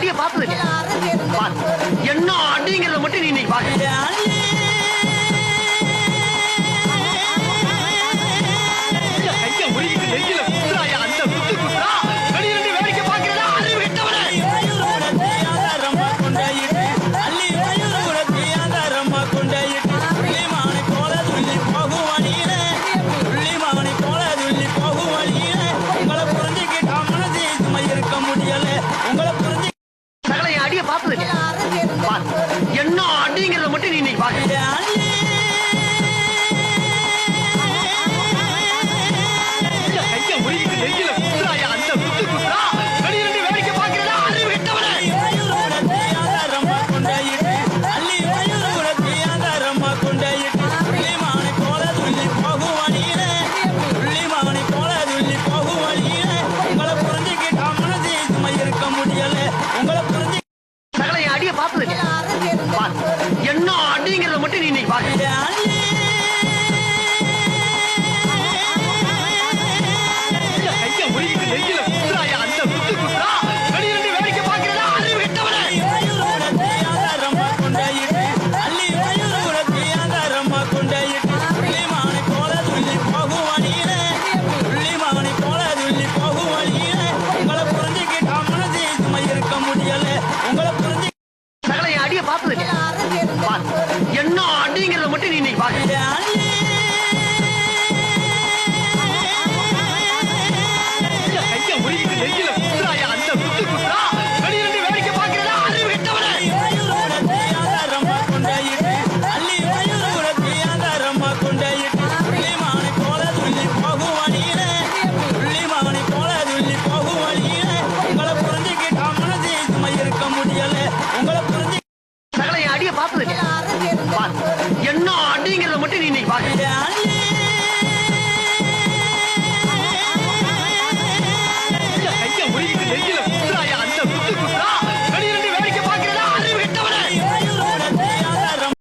அடியை பார்த்தது என்ன அடிங்கிறத மட்டும் நீ இன்னைக்கு பாக்க பார்த்தது என்ன அடிங்கிறத மட்டும் நீ இன்னைக்கு பாக்க Ini ich nicht? அப்படிங்கறத மட்டும் நீ இன்னைக்கு பாக்க Yeah.